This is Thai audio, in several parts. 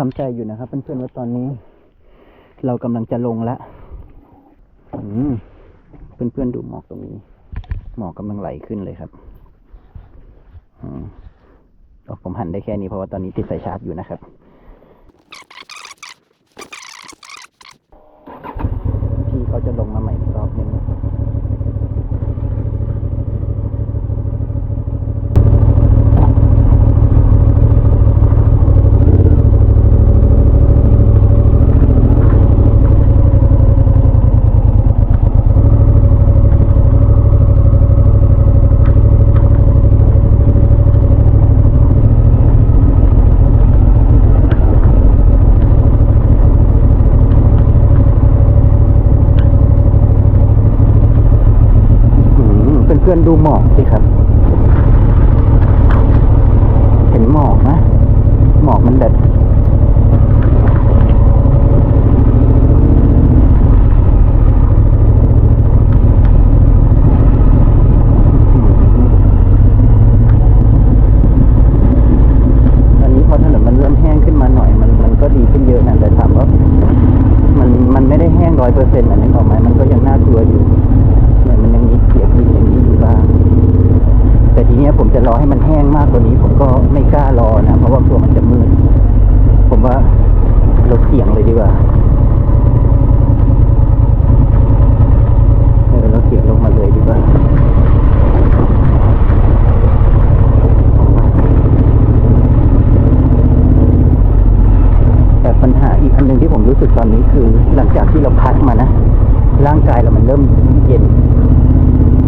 ทำใจอยู่นะครับเพื่อนๆว่าตอนนี้ เรากำลังจะลงแล้วอืมเพื่อนๆดูหมอกตรงนี้ หมอกกำลังไหลขึ้นเลยครับอืมอ๋อผมหันได้แค่นี้เพราะว่าตอนนี้ติดสายชาร์จอยู่นะครับ พี่เขาจะลงมาใหม่อีกรอบหนึ่ง อืม เพื่อนๆดูหมอกสิครับ เห็นหมอกนะหมอกมันแบบ ตอนนี้พอถนนมันเริ่มแห้งขึ้นมาหน่อย มันมันก็ดีขึ้นเยอะนะแต่ถามว่า มันมันไม่ได้แห้งร้อยเปอร์เซ็นต์นะนึกออกไหมมันก็ยังน่ากลัวอยู่เหมือนมันยังมีเสียงดินอย่างนี้อยู่บ้างแต่ทีเนี้ยผมจะรอให้มันแห้งมากกว่านี้ผมก็ไม่กล้ารอนะ เพราะว่ากลัวมันจะมืด ผมว่าเราเสี่ยงเลยดีกว่าเราเสี่ยงลงมาเลยดีกว่าแต่ปัญหาอีกอันหนึ่งที่ผมรู้สึกตอนนี้คือ หลังจากที่เราพักมานะ ร่างกายเรามันเริ่มเย็น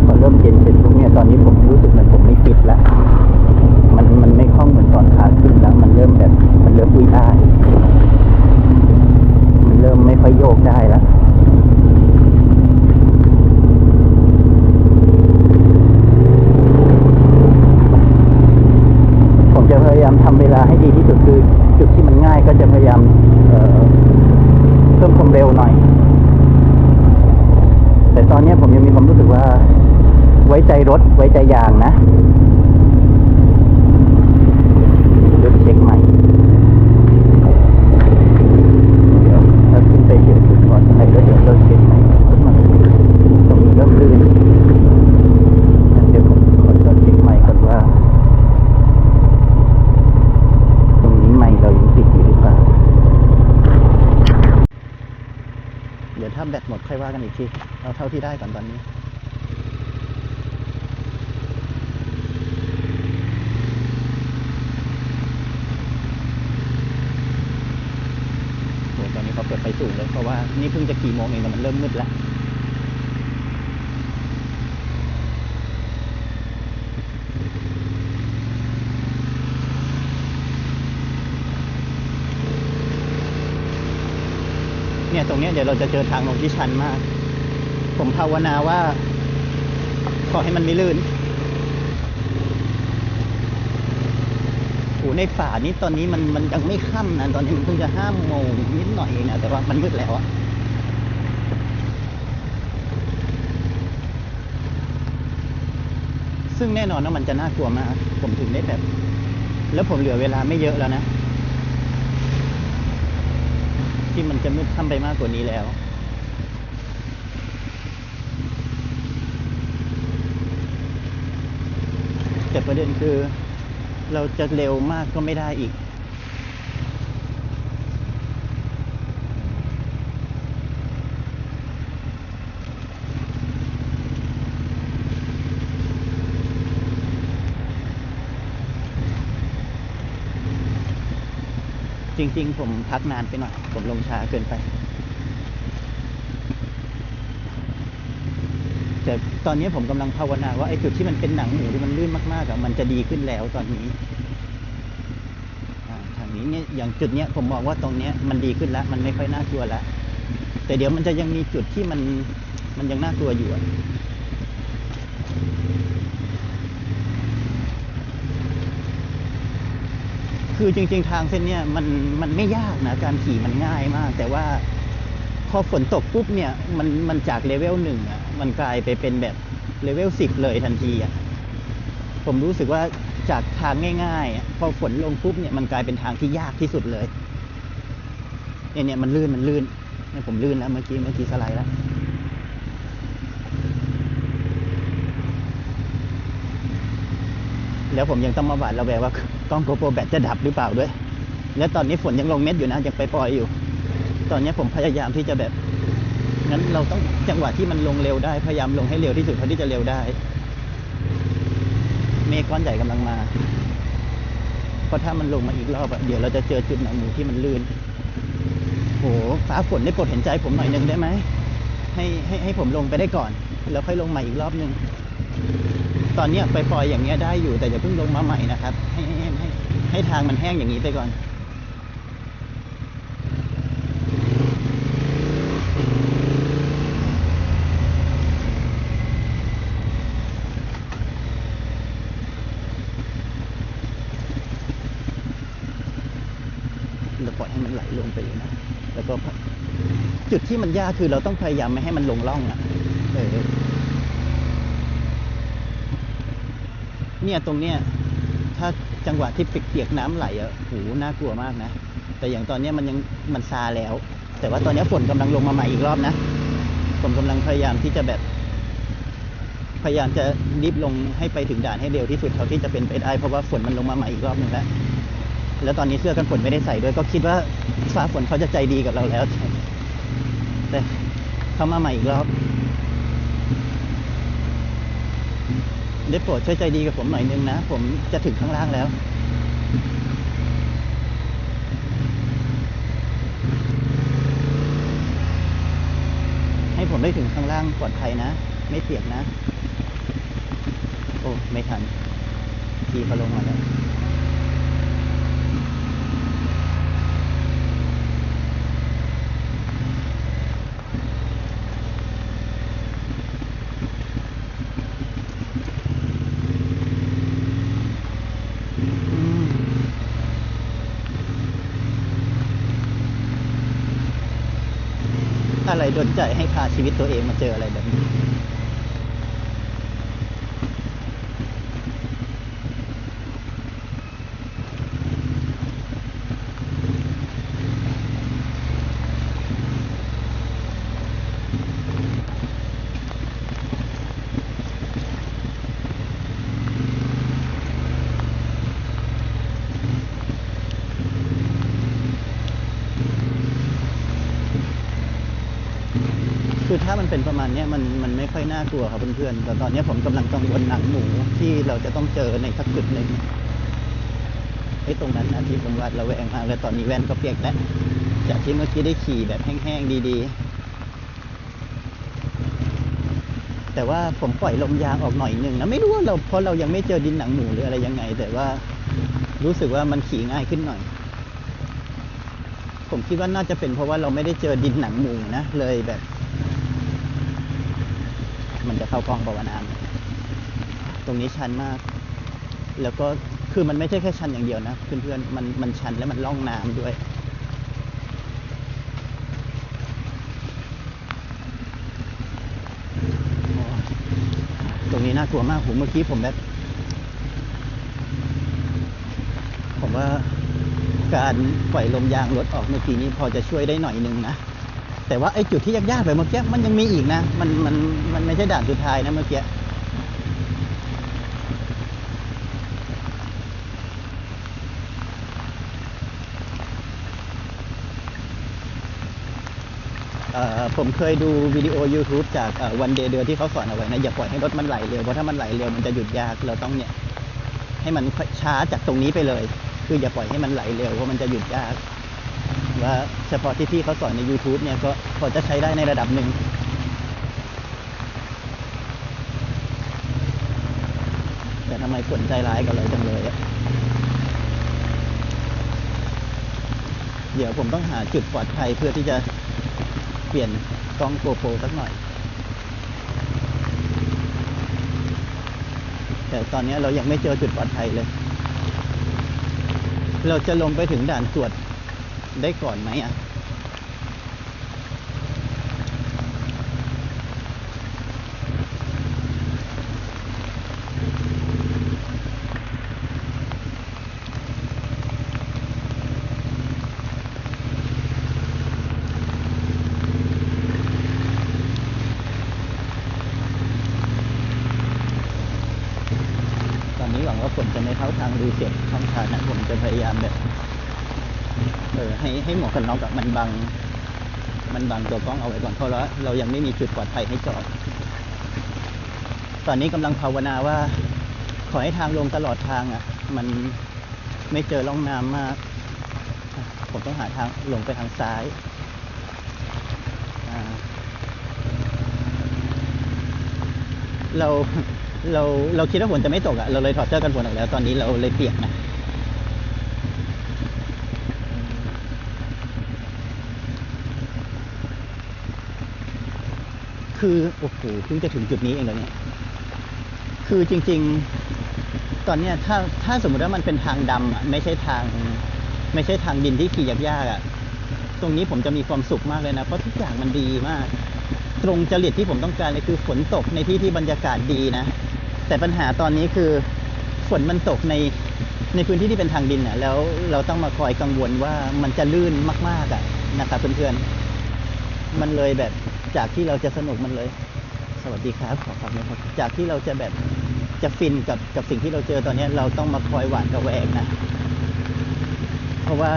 พอเริ่มเย็นเสร็จปุ๊บเนี่ยตอนนี้ผมรู้สึกเหมือนผมไม่ฟิตแล้ว มันไม่คล่องเหมือนตอนขาขึ้นแล้ว มันเริ่มแบบ มันเริ่มอุ้ยอ้ายมันเริ่มไม่ค่อยโยกได้แล้วผมจะพยายามทำเวลาให้ดีที่สุดคือ จุดที่มันง่ายก็จะพยายามเเพิ่มความเร็วหน่อย แต่ตอนนี้ผมยังมีความรู้สึกว่า ไว้ใจรถไว้ใจยางนะ เดี๋ยวเช็คใหม่เดี๋ยวถ้าขึ้นไปเฉียดจุดก่อนอะไรแล้วเดี๋ยวเราเช็คใหม่ขึ้นมาตรงนี้เริ่มลื่นงั้นเดี๋ยวผมขอเช็คใหม่ก่อนว่า ตรงนี้ไม่เรายังติดอยู่หรือเปล่าเดี๋ยวถ้าแบตหมดค่อยว่ากันอีกทีเอาเท่าที่ได้ก่อนตอนนี้ โหตอนนี้เขาเปิดไฟสูงเลย เพราะว่า นี่เพิ่งจะกี่โมงเองแต่มันเริ่มมืดแล้วเนี่ยตรงนี้เดี๋ยวเราจะเจอทางลงที่ชันมาก ผมภาวนาว่า ขอให้มันไม่ลื่นโอ้ในฝ่านี้ตอนนี้มันมันยังไม่ค่ำนะ ตอนนี้มันเพิ่งจะห้าโมงนิดหน่อยเองนะแต่ว่ามันมืดแล้วอะ ซึ่งแน่นอนว่ามันจะน่ากลัวมาก ผมถึงได้แบบ แล้วผมเหลือเวลาไม่เยอะแล้วนะ ที่มันจะมืดค่ำไปมากกว่านี้แล้วแต่ประเด็นคือเราจะเร็วมากก็ไม่ได้อีก จริง ๆ ผมพักนานไปหน่อย ผมลงช้าเกินไป แต่ตอนนี้ผมกำลังภาวนาว่าไอ้จุดที่มันเป็นหนังหมูที่มันลื่นมากๆอะมันจะดีขึ้นแล้วตอนนี้ทางนี้เนี่ยอย่างจุดเนี้ยผมมองว่าตรงเนี้ยมันดีขึ้นแล้ว มันไม่ค่อยน่ากลัวแล้ว แต่เดี๋ยวมันจะยังมีจุดที่มันมันยังน่ากลัวอยู่อะ คือจริง ๆ ทางเส้นเนี้ยมันมันไม่ยากนะการขี่มันง่ายมาก แต่ว่าพอฝนตกปุ๊บเนี่ยมันมันจากเลเวลหนึ่งอะมันกลายไปเป็นแบบเลเวลสิบเลยทันทีอะผมรู้สึกว่าจากทางง่ายๆอะพอฝนลงปุ๊บเนี่ยมันกลายเป็นทางที่ยากที่สุดเลยเนี่ยเนี่ยมันลื่นมันลื่นเนี่ยผมลื่นแล้วเมื่อกี้เมื่อกี้สไลด์แล้ว แล้วผมยังต้องมาหวาดระแวงว่ากล้องโกโปรแบตจะดับหรือเปล่าด้วย แล้วตอนนี้ฝนยังลงเม็ดอยู่นะยังไปปล่อยอยู่ ตอนนี้ผมพยายามที่จะแบบงั้นเราต้องจังหวะที่มันลงเร็วได้พยายามลงให้เร็วที่สุดเท่าที่จะเร็วได้ เมฆก้อนใหญ่กำลังมาเพราะถ้ามันลงมาอีกรอบอะเดี๋ยวเราจะเจอจุดหนังหมูที่มันลื่นโหฟ้าฝนได้โปรดเห็นใจผมหน่อยหนึงได้ไหมให้ให้ให้ผมลงไปได้ก่อน แล้วค่อยลงมาอีกรอบหนึง ตอนนี้ไปปล่อยอย่างเงี้ยได้อยู่แต่อย่าเพิ่งลงมาใหม่นะครับ ให้ให้ให้ให้ทางมันแห้งอย่างนี้ไปก่อนเราปล่อยให้มันไหลลงไปเลยนะ แล้วก็จุดที่มันยากคือเราต้องพยายามไม่ให้มันลงร่องอะ เออ เนี่ยตรงเนี้ยถ้าจังหวะที่เปียกๆน้ำไหลอะโหน่ากลัวมากนะ แต่อย่างตอนเนี้ยมันยังมันซาแล้ว แต่ว่าตอนนี้ฝนกำลังลงมาใหม่อีกรอบนะ ผมกำลังพยายามที่จะแบบ พยายามจะรีบลงให้ไปถึงด่านให้เร็วที่สุดเท่าที่จะเป็นไปได้เพราะว่าฝนมันลงมาใหม่อีกรอบหนึ่งแล้ว แล้วตอนนี้เสื้อกันฝนไม่ได้ใส่ด้วย ก็คิดว่าฟ้าฝนเขาจะใจดีกับเราแล้ว แต่เขามาใหม่อีกรอบ ได้โปรดช่วยใจดีกับผมหน่อยนึงนะ ผมจะถึงข้างล่างแล้ว ให้ผมได้ถึงข้างล่างปลอดภัยนะ ไม่เปียกนะ โอ้ ไม่ทันทีเขาลงมาแล้ว ดนใจให้พาชีวิตตัวเองมาเจออะไรแบบนี้ คือถ้ามันเป็นประมาณนี้มันมันไม่ค่อยน่ากลัวครับเพื่อนๆแต่ตอนนี้ผมกำลังกังวลหนังหมูที่เราจะต้องเจอในสักจุดหนึ่งไอ้ตรงนั้นนะที่ผมวาดระแวงมากเลยตอนนี้แว่นก็เปียกแล้วจากที่เมื่อกี้ได้ขี่แบบแห้งๆดีๆ แต่ว่าผมปล่อยลมยางออกหน่อยหนึ่งนะไม่รู้ว่าเราเพราะเรายังไม่เจอดินหนังหมูหรืออะไรยังไง แต่ว่ารู้สึกว่ามันขี่ง่ายขึ้นหน่อย ผมคิดว่าน่าจะเป็นเพราะว่าเราไม่ได้เจอดินหนังหมูนะเลยแบบ มันจะเข้ากล้องปะวะน้ำตรงนี้ชันมาก แล้วก็คือมันไม่ใช่แค่ชันอย่างเดียวนะเพื่อนๆมันมันชันแล้วมันล่องน้ำด้วยตรงนี้น่ากลัวมากผมเมื่อกี้ผมแบบผมว่าการปล่อยลมยางรถออกเมื่อกี้นี้พอจะช่วยได้หน่อยนึงนะ แต่ว่าไอ้จุดที่ยากๆไปเมื่อกี้มันยังมีอีกนะ มันมันมันไม่ใช่ด่านสุดท้ายนะเมื่อกี้ผมเคยดูวิดีโอ YouTube จากวันเดย์เดือที่เขาสอนเอาไว้นะ อย่าปล่อยให้รถมันไหลเร็ว เพราะถ้ามันไหลเร็วมันจะหยุดยากเราต้องเนี่ย ให้มันช้าจากตรงนี้ไปเลย คืออย่าปล่อยให้มันไหลเร็วเพราะมันจะหยุดยาก ว่าเฉพาะที่พี่เขาสอนใน YouTube เนี่ยก็พอจะใช้ได้ในระดับหนึ่งแต่ทำไมฝนใจร้ายกับเราจังเลยอะเดี๋ยวผมต้องหาจุดปลอดภัยเพื่อที่จะเปลี่ยนกล้องโกโปรสักหน่อย แต่ตอนนี้เรายังไม่เจอจุดปลอดภัยเลย เราจะลงไปถึงด่านตรวจ ได้ก่อนไหมอะตอนนี้หวังว่าผมจะไม่เท้าทางดูเสียบช่องทานนะผมจะพยายามแบบ ให้ให้หมวกกันน็อกอะมันบัง มันบังตัวกล้องเอาไว้ก่อนเพราะว่าเรายังไม่มีจุดปลอดภัยให้จอด ตอนนี้กำลังภาวนาว่า ขอให้ทางลงตลอดทางอะ มันไม่เจอร่องน้ำมาก ผมต้องหาทางลงไปทางซ้ายเราเราเราคิดว่าฝนจะไม่ตกอะ เราเลยถอดเสื้อกันฝนออกแล้ว ตอนนี้เราเลยเปียกนะ คือโอ้โหเพิ่งจะถึงจุดนี้เองแล้วเนี่ยคือจริง ๆ ตอนเนี้ยถ้าถ้าสมมติว่ามันเป็นทางดำอะไม่ใช่ทาง ไม่ใช่ทางดินที่ขี่ยากๆอะ ตรงนี้ผมจะมีความสุขมากเลยนะ เพราะทุกอย่างมันดีมาก ตรงจริตที่ผมต้องการเลยคือฝนตกในที่ที่บรรยากาศดีนะ แต่ปัญหาตอนนี้คือฝนมันตกในในพื้นที่ที่เป็นทางดินอะ แล้วเราต้องมาคอยกังวลว่ามันจะลื่นมาก ๆอะนะครับเพื่อนๆมันเลยแบบ จากที่เราจะสนุกมันเลย สวัสดีครับขอฝากนะครับ จากที่เราจะแบบจะฟินกับกับสิ่งที่เราเจอตอนนี้เราต้องมาคอยหวาดระแวงนะ เพราะว่า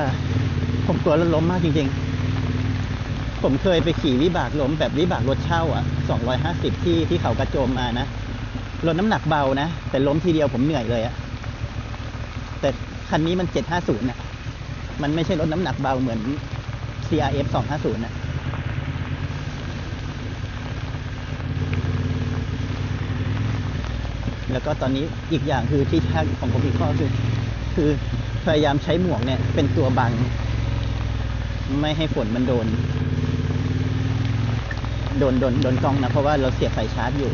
ผมกลัวรถล้มมากจริง ๆ ผมเคยไปขี่วิบากล้มแบบวิบากรถเช่าอะสองร้อยห้าสิบที่ที่เขากระโจมมานะรถน้ำหนักเบานะ แต่ล้มทีเดียวผมเหนื่อยเลยอะแต่คันนี้มันเจ็ดห้าศูนย์อะมันไม่ใช่รถน้ำหนักเบาเหมือน CRF สองห้าศูนย์นะ แล้วก็ตอนนี้อีกอย่างคือที่ท่าของผมอีกข้อคือ คือพยายามใช้หมวกเนี่ย เป็นตัวบัง ไม่ให้ฝนมันโดน โดนโดนโดนกล้องนะ เพราะว่าเราเสียบไฟชาร์จอยู่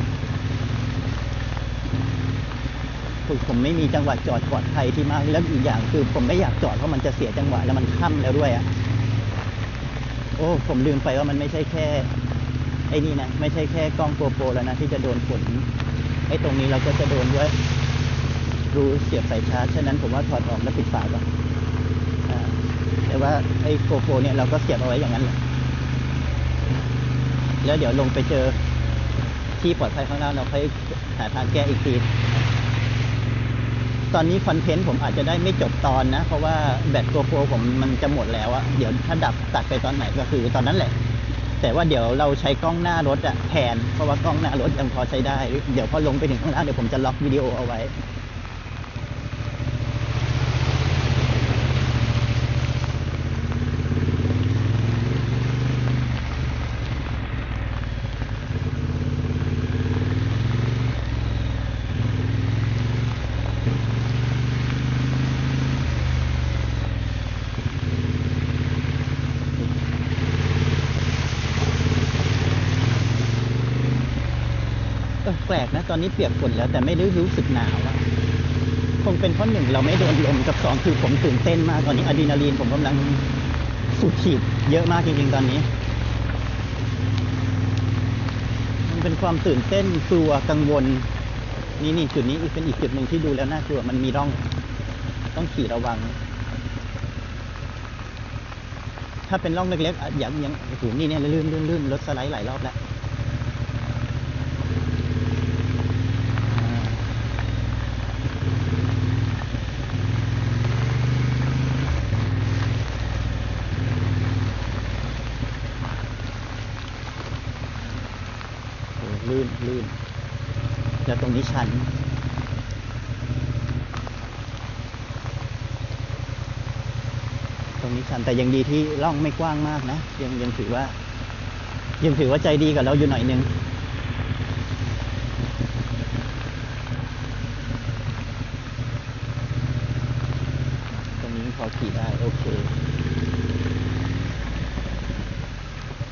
คือผมไม่มีจังหวะจอดปลอดภัยที่มากแล้วอีกอย่างคือ ผมไม่อยากจอดเพราะมันจะเสียจังหวะแล้วมันค่ำแล้วด้วยอะ่ะโอ้ ผมลืมไปว่ามันไม่ใช่แค่ไอ้นี่นะ ไม่ใช่แค่กล้องโปรโปรแล้วนะที่จะโดนฝน ไอ้ตรงนี้เราก็จะโดนด้วยรูเสียบสายชาร์จ ฉะนั้นผมว่าถอดออกแล้วปิดฝาก่อนแต่ว่าไอ้โกโปเนี่ยเราก็เสียบเอาไว้อย่างนั้นแหละแล้วเดี๋ยวลงไปเจอที่ปลอดภัยข้างล่างเราค่อยหาทางแก้อีกที ตอนนี้คอนเทนต์ผมอาจจะได้ไม่จบตอนนะ เพราะว่าแบตโกโปผมมันจะหมดแล้วอะเดี๋ยวถ้าดับตัดไปตอนไหนก็คือตอนนั้นแหละ แต่ว่าเดี๋ยวเราใช้กล้องหน้ารถอะแทนเพราะว่ากล้องหน้ารถยังพอใช้ได้ เดี๋ยวพอลงไปถึงข้างล่างเดี๋ยวผมจะล็อกวิดีโอเอาไว้ นี้เปียกฝนแล้วแต่ไม่ได้รู้สึกหนาวอะคงเป็นเพราะหนึ่งเราไม่โดนลมกับสองคือผมตื่นเต้นมากตอนนี้อะดรีนาลีนผมกำลังสูดฉีดเยอะมากจริงๆตอนนี้ มันเป็นความตื่นเต้นกลัวกังวล นี่นี่จุดนี้อีกเป็นอีกจุดหนึ่งที่ดูแล้วน่ากลัวมันมีร่อง ต้องขี่ระวัง ถ้าเป็นร่องเล็กๆอะอย่างอย่างโอ้โหนี่เนี่ยลื่นลื่นลื่นรถสไลด์หลายรอบแล้ว โอ้ลื่นลื่น แล้ว ตรงนี้ชัน ตรงนี้ชันแต่ยังดีที่ร่องไม่กว้างมากนะ ยังยังถือว่า ยังถือว่าใจดีกับเราอยู่หน่อยนึงตรงนี้พอขี่ได้ โอเค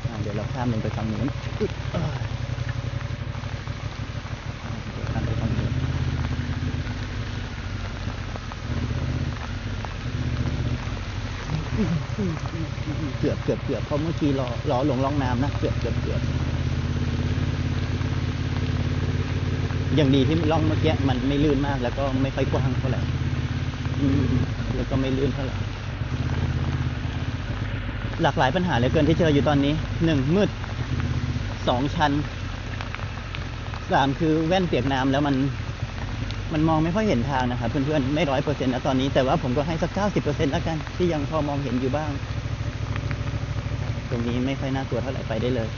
อเดี๋ยวเราข้ามลงไปฝั่งนู้นอึ๊บเอ้ยอ่าเดี๋ยวข้ามไปฝั่งนู้นเกือบเพราะเมื่อกี้รอรอลงร่องน้ำนะเกือบเกือบเกือบอย่างดีที่ร่องเมื่อกี้มันไม่ลื่นมาก แล้วก็ไม่ค่อยกว้างเท่าไหร่แล้วก็ไม่ลื่นเท่าไหร่หลากหลายปัญหาเหลือเกินที่เจออยู่ตอนนี้หนึ่งมืดสองชันสามคือแว่นเปียกน้ำแล้วมันมันมองไม่ค่อยเห็นทางนะครับเพื่อนๆไม่ร้อยเปอร์เซ็นต์นะตอนนี้แต่ว่าผมก็ให้สักเก้าสิบเปอร์เซ็นต์แล้วกันที่ยังพอมองเห็นอยู่บ้าง ตรงนี้ไม่ค่อยน่ากลัวเท่าไหร่ไปได้เลย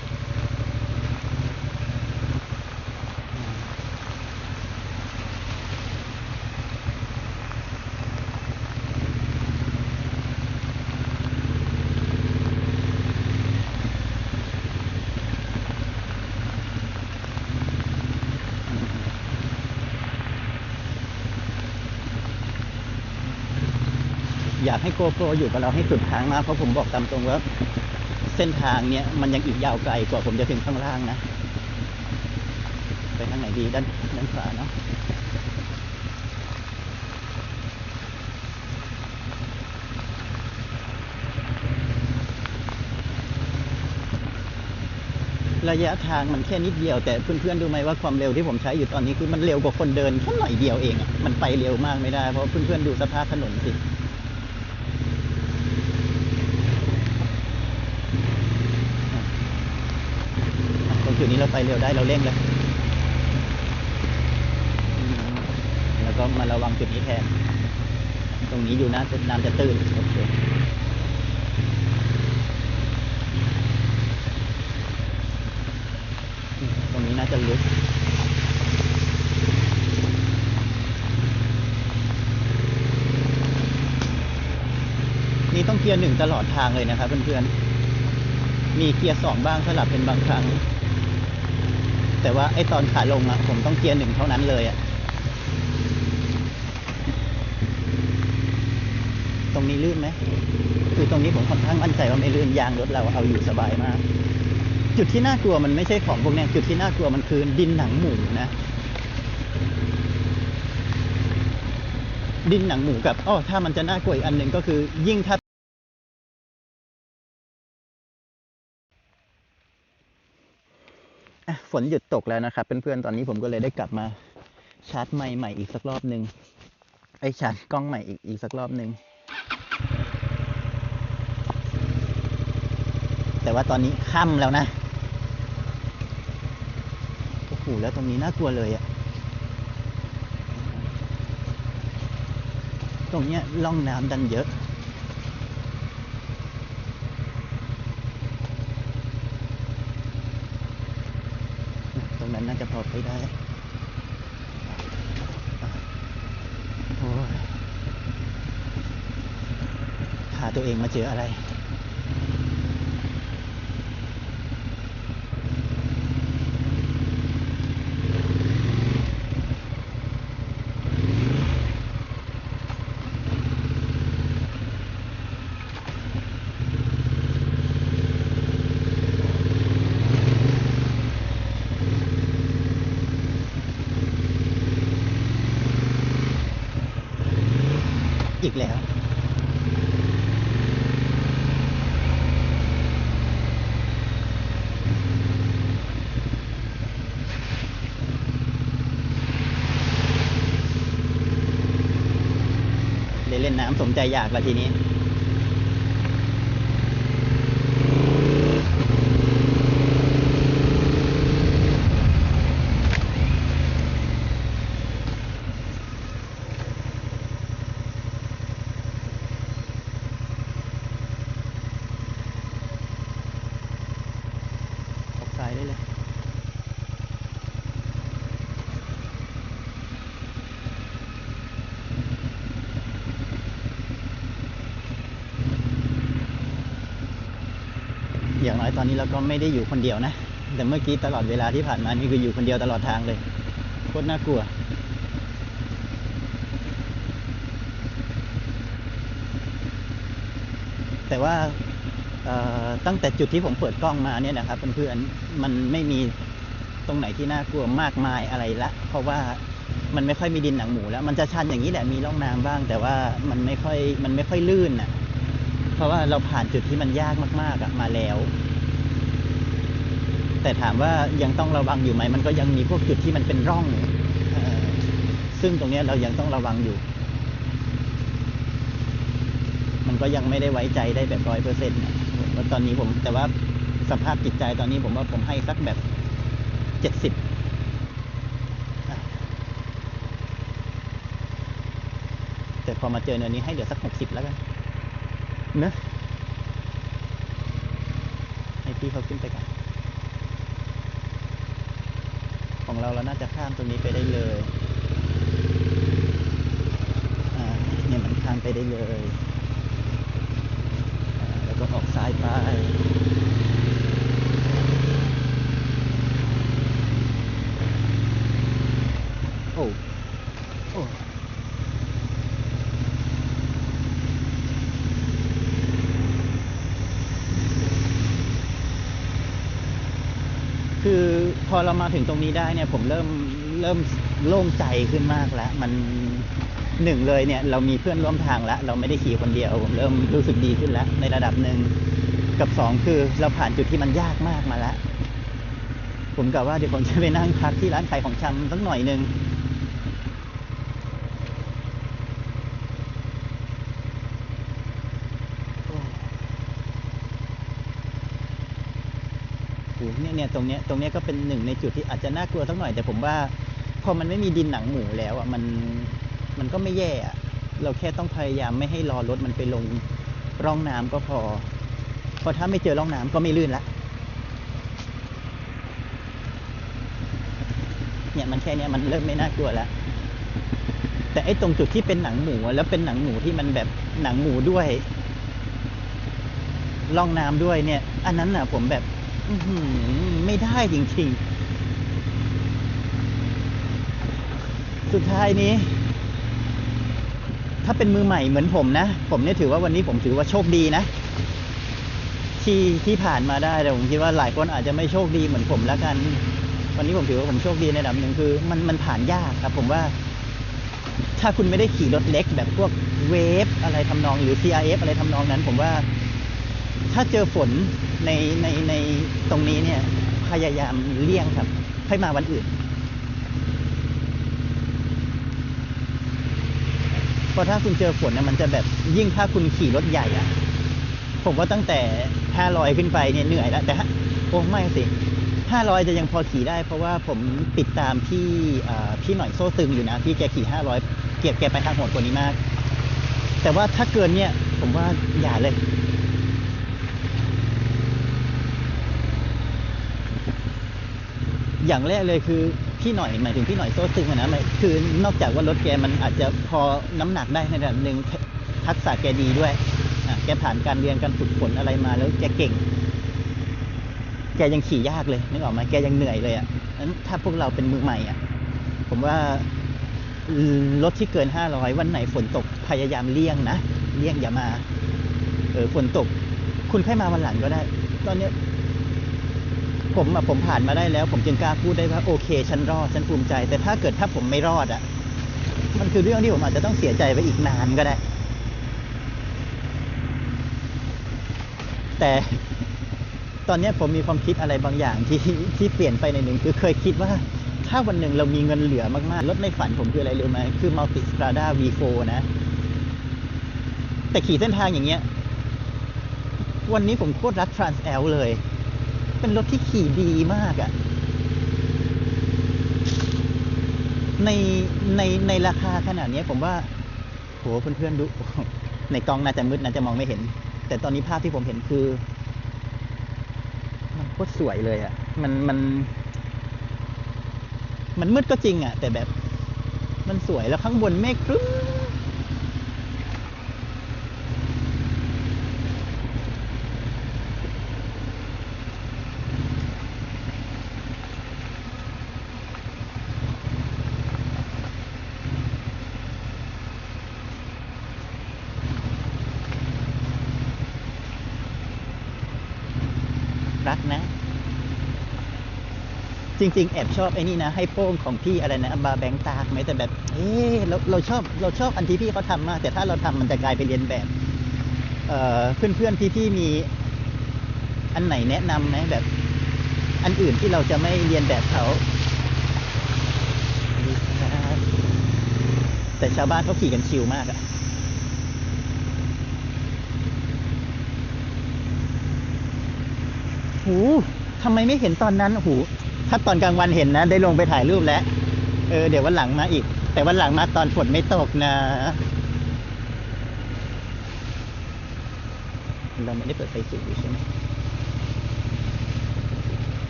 อยากให้โกโปรอยู่กับเราให้สุดทางมากเพราะผมบอกตามตรงว่า เส้นทางเนี้ยมันยังอีกยาวไกลกว่าผมจะถึงข้างล่างนะ ไปทางไหนดีด้านด้านขวาเนาะระยะทางมันแค่นิดเดียวแต่เพื่อนๆดูไหมว่าความเร็วที่ผมใช้อยู่ตอนนี้คือมันเร็วกว่าคนเดินแค่หน่อยเดียวเอง มันไปเร็วมากไม่ได้เพราะเพื่อนๆดูสภาพถนนสิ ตรงจุด นี้เราไปเร็วได้เราเร่งเลยแล้วก็มาระวังจุดนี้แทน ตรงนี้อยู่นะน้ำจะตื้นโอเคตรงนี้น่าจะลึกนี่ต้องเกียร์หนึ่งตลอดทางเลยนะครับเพื่อนๆ มีเกียร์สองบ้างสลับเป็นบางครั้ง แต่ว่าไอ้ตอนขาลงอะผมต้องเกียร์หนึ่งเท่านั้นเลยอะตรงนี้ลื่นไหมคือตรงนี้ผมค่อนข้างมั่นใจว่าไม่ลื่นยางรถเราเอาอยู่สบายมาก จุดที่น่ากลัวมันไม่ใช่ของพวกนี้จุดที่น่ากลัวมันคือดินหนังหมูนะ ดินหนังหมูกับอ้อถ้ามันจะน่ากลัวอีกอันหนึ่งก็คือยิ่งถ้า อะ ฝนหยุดตกแล้วนะครับเพื่อนๆตอนนี้ผมก็เลยได้กลับมาชาร์จไมค์ใหม่อีกสักรอบหนึ่งไอชาร์จกล้องใหม่อีกอีกสักรอบหนึ่งแต่ว่าตอนนี้ค่ำแล้วนะโอ้โหแล้วตรงนี้น่ากลัวเลยอะตรงเนี้ยล่องน้ำดันเยอะ ตรง น่าจะพอไปได้โอ้ยพาตัวเองมาเจออะไร เล่นน้ำสมใจอยากละทีนี้ ออกซ้ายได้เลย อย่างน้อย ตอนนี้เราก็ไม่ได้อยู่คนเดียวนะ แต่เมื่อกี้ตลอดเวลาที่ผ่านมานี่คืออยู่คนเดียวตลอดทางเลยโคตรน่ากลัวแต่ว่าตั้งแต่จุดที่ผมเปิดกล้องมาเนี่ยนะครับเพื่อนๆมันไม่มีตรงไหนที่น่ากลัวมากมายอะไรละ เพราะว่ามันไม่ค่อยมีดินหนังหมูแล้ว มันจะชันอย่างนี้แหละมีร่องน้ำบ้าง แต่ว่ามันไม่ค่อยมันไม่ค่อยลื่นอะเพราะว่าเราผ่านจุดที่มันยากมากๆมาแล้ว แต่ถามว่ายังต้องระวังอยู่ไหมมันก็ยังมีพวกจุดที่มันเป็นร่องออซึ่งตรงนี้เรายังต้องระวังอยู่ มันก็ยังไม่ได้ไว้ใจได้แบบร้อยเปอร์เซ็นต์ว่าตอนนี้ผม แต่ว่าสภาพจิตใจตอนนี้ผมว่าผมให้สักแบบเจ็ดสิบแต่พอมาเจอเนินนี้ให้เหลือสักหกสิบแล้วกันเนะให้พี่เขาขึ้นไปก่อน ของเราเราน่าจะข้ามตรงนี้ไปได้เลยเนี่ยมันข้ามไปได้เลย แล้วก็ออกซ้ายไป โอ้ โอ้ คือพอ เรามาถึงตรงนี้ได้เนี่ยผมเริ่มเริ่มโล่งใจขึ้นมากแล้ว มันหนึ่งเลยเนี่ยเรามีเพื่อนร่วมทางแล้ว เราไม่ได้ขี่คนเดียวผมเริ่มรู้สึกดีขึ้นแล้ว ในระดับหนึ่งกับสองคือเราผ่านจุดที่มันยากมากมาแล้ว ผมกะว่าเดี๋ยวผมจะไปนั่งพักที่ร้านขายของชำสักหน่อยหนึ่ง โอ้โหเนี่ยเนี่ยตรงเนี้ยตรงเนี้ยก็เป็นหนึ่งในจุดที่อาจจะน่ากลัวสักหน่อย แต่ผมว่าพอมันไม่มีดินหนังหมูแล้วอะมันมันก็ไม่แย่อะเราแค่ต้องพยายามไม่ให้รอรถมันไปลงร่องน้ำก็พอเพราะถ้าไม่เจอร่องน้ำก็ไม่ลื่นละเนี่ยมันแค่เนี้ยมันเริ่มไม่น่ากลัวแล้วแต่ไอ้ตรงจุดที่เป็นหนังหมูแล้วเป็นหนังหมูที่มันแบบหนังหมูด้วยล่องน้ำด้วยเนี่ย อันนั้นน่ะ ผมแบบ ไม่ได้จริงๆ สุดท้ายนี้ ถ้าเป็นมือใหม่เหมือนผมนะ ผมเนี่ยถือว่าวันนี้ผมถือว่าโชคดีนะ ที่ที่ผ่านมาได้แต่ผมคิดว่าหลายคนอาจจะไม่โชคดีเหมือนผมแล้วกัน วันนี้ผมถือว่าผมโชคดีในระดับหนึ่งคือ มันมันผ่านยากครับ ผมว่า ถ้าคุณไม่ได้ขี่รถเล็กแบบพวกเวฟอะไรทำนองหรือ CRF อะไรทำนองนั้น ผมว่า ถ้าเจอฝนในในในตรงนี้เนี่ย พยายามเลี่ยงครับ ให้มาวันอื่น เพราะถ้าคุณเจอฝนเนี่ยมันจะแบบยิ่งถ้าคุณขี่รถใหญ่อะผมว่าตั้งแต่ห้าร้อยขึ้นไปเนี่ยเหนื่อยแล้ว แต่ฮะโอ้ไม่สิห้าร้อยจะยังพอขี่ได้ เพราะว่าผมติดตามพี่พี่หน่อยโซ่ตึงอยู่นะ พี่แกขี่ห้าร้อยเกียบแกไปทางโหดกว่านี้มาก แต่ว่าถ้าเกินเนี่ย ผมว่าอย่าเลย อย่างแรกเลยคือพี่หน่อยหมายถึงพี่หน่อยโซ่ตึงนะหมายคือนอกจากว่ารถแกมันอาจจะพอน้ำหนักได้ในระดับหนึ่งทักษะแกดีด้วยแกผ่านการเรียนการฝึกฝนอะไรมาแล้วแกเก่ง แกยังขี่ยากเลยนึกออกไหมแกยังเหนื่อยเลยอะนั้นถ้าพวกเราเป็นมือใหม่อะ ผมว่ารถที่เกินห้าร้อยวันไหนฝนตกพยายามเลี่ยงนะเลี่ยงอย่ามา เออฝนตก คุณค่อยมาวันหลังก็ได้ ตอนนี้ ผมอะผมผ่านมาได้แล้ว ผมจึงกล้าพูดได้ว่าโอเค ฉันรอดฉันภูมิใจ แต่ถ้าเกิดถ้าผมไม่รอดอะมันคือเรื่องที่ผมอาจจะต้องเสียใจไปอีกนานก็ได้ แต่ตอนนี้ผมมีความคิดอะไรบางอย่างที่ที่เปลี่ยนไปในหนึ่งคือเคยคิดว่าถ้าวันหนึ่งเรามีเงินเหลือมากๆรถในฝันผมคืออะไรรู้ไหมคือ Multi Strada V4 นะ แต่ขี่เส้นทางอย่างเงี้ย วันนี้ผมโคตรรัก Trans L เลย เป็นรถที่ขี่ดีมากอะในในในราคาขนาดนี้ผมว่าโหเพื่อนๆดู ในกล้องน่าจะมืดน่าจะมองไม่เห็น แต่ตอนนี้ภาพที่ผมเห็นคือ มันโคตรสวยเลยอะมันมัน มันมืดก็จริงอะแต่แบบ มันสวยแล้วข้างบนเมฆครึ้ม รักนะ จริง ๆ แอบชอบไอ้นี่นะ ให้โป้งของพี่อะไรนะบาแบงตากไหมแต่แบบ เอ๊ะเราเราชอบเราชอบอันที่พี่เขาทำมาก แต่ถ้าเราทำมันจะกลายเป็นเรียนแบบ เอ่อเพื่อนๆพี่ๆมี อันไหนแนะนำไหมแบบ อันอื่นที่เราจะไม่เรียนแบบเขาแต่ชาวบ้านเขาขี่กันชิลมากอะ หูทำไมไม่เห็นตอนนั้นหูถ้าตอนกลางวันเห็นนะ ได้ลงไปถ่ายรูปแล้ว เออ เดี๋ยววันหลังมาอีก แต่วันหลังมาตอนฝนไม่ตกนะ เราไม่ได้เปิดไฟสูงใช่ไหม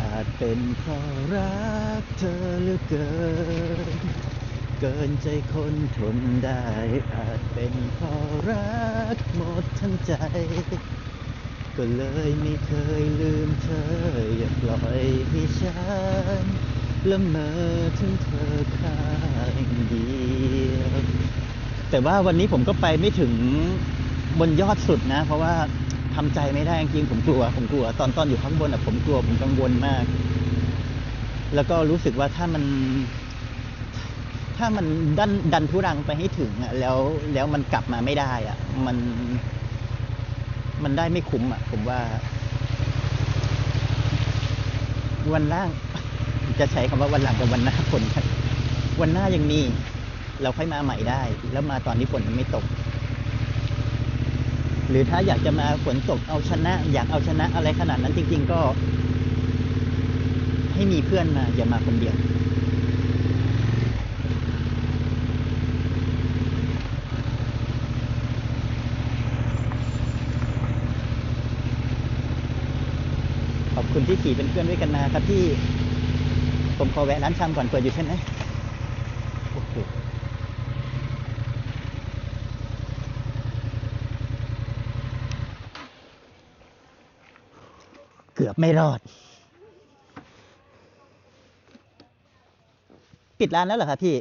อาจเป็นเพราะรักเธอเหลือเกิน เกินใจคนทนได้ อาจเป็นเพราะรักหมดทั้งใจ ก็เลยไม่เคยลืมเธอ อย่าปล่อยให้ฉันละเมอถึงเธอข้างเดียวแต่ว่าวันนี้ผมก็ไปไม่ถึงบนยอดสุดนะ เพราะว่าทำใจไม่ได้จริงผมกลัว ผมกลัว ตอนตอนอยู่ข้างบนอะผมกลัวผมกังวลมาก แล้วก็รู้สึกว่าถ้ามัน ถ้ามันดันดันทุรังไปให้ถึงอะ แล้วแล้วมันกลับมาไม่ได้อะ มัน มันได้ไม่คุ้มอะ ผมว่า วันล่าง จะใช้คำว่าวันหลังกับวันหน้าฝนครับวันหน้ายังมี เราค่อยมาใหม่ได้ แล้วมาตอนนี้ฝนยังไม่ตก หรือถ้าอยากจะมาฝนตกเอาชนะ อยากเอาชนะอะไรขนาดนั้นจริง ๆ ก็ ให้มีเพื่อนมา อย่ามาคนเดียว ขอบคุณ ที่ขี่เป็นเพื่อนด้วยกันมาครับพี่ ผมขอแวะร้านชำก่อนเปิดอยู่ใช่ไหมโอ้โหเกือบไม่รอด ปิดร้านแล้วเหรอครับพี่